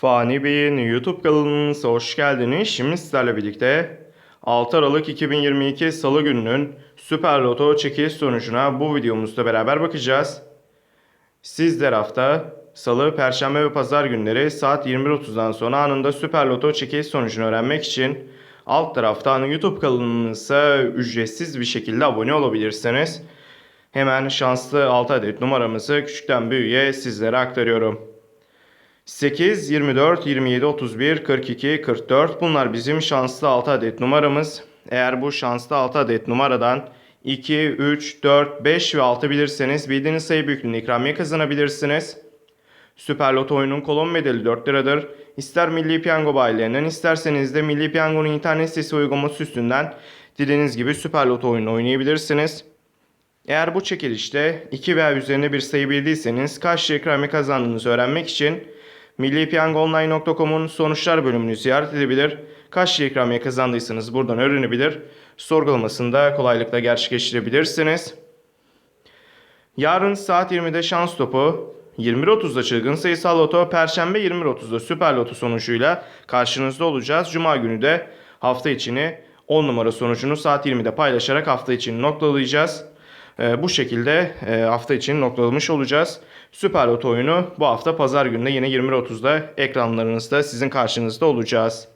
Fani Bey'in YouTube kanalımıza hoş geldiniz. Şimdi sizlerle birlikte 6 Aralık 2022 Salı gününün Süper Loto çekiliş sonucuna bu videomuzda beraber bakacağız. Sizler hafta Salı, Perşembe ve Pazar günleri saat 21.30'dan sonra anında Süper Loto çekiliş sonucunu öğrenmek için alt taraftan YouTube kanalımıza ücretsiz bir şekilde abone olabilirsiniz. Hemen şanslı 6 adet numaramızı küçükten büyüğe sizlere aktarıyorum. 8, 24, 27, 31, 42, 44 bunlar bizim şanslı 6 adet numaramız. Eğer bu şanslı 6 adet numaradan 2, 3, 4, 5 ve 6 bilirseniz bildiğiniz sayı büyüklüğünde ikramiye kazanabilirsiniz. Süper Loto oyunun kolon bedeli 4 liradır. İster Milli Piyango bayilerinden isterseniz de Milli Piyango'nun internet sitesi uygulaması üstünden dilediğiniz gibi Süper Loto oyunu oynayabilirsiniz. Eğer bu çekilişte 2 veya üzerinde bir sayı bildiyseniz kaç ikramiye kazandığınızı öğrenmek için millipiyangoonline.com'un sonuçlar bölümünü ziyaret edebilir. Kaç lira ikramiye kazandıysanız buradan öğrenebilir. Sorgulamasını da kolaylıkla gerçekleştirebilirsiniz. Yarın saat 20'de şans topu, 21.30'da çılgın sayısal loto, Perşembe 21.30'da süper loto sonucuyla karşınızda olacağız. Cuma günü de hafta içini 10 numara sonucunu saat 20'de paylaşarak hafta içini noktalayacağız. Ee, bu şekilde e, hafta için noktalamış olacağız. Süper Loto oyunu bu hafta pazar gününe yine 21.30'da ekranlarınızda sizin karşınızda olacağız.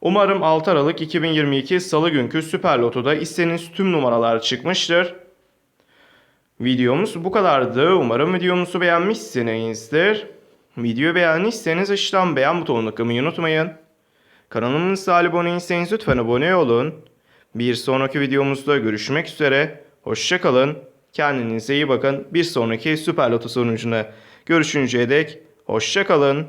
Umarım 6 Aralık 2022 Salı günkü Süper Loto'da istediğiniz tüm numaralar çıkmıştır. Videomuz bu kadardı. Umarım videomuzu beğenmişsinizdir. Videoyu beğendiyseniz aşağıdan beğen butonuna kılmayı unutmayın. Kanalımıza abone değilseniz lütfen abone olun. Bir sonraki videomuzda görüşmek üzere. Hoşçakalın. Kendinize iyi bakın. Bir sonraki Süper Loto sonucuna görüşünceye dek hoşçakalın.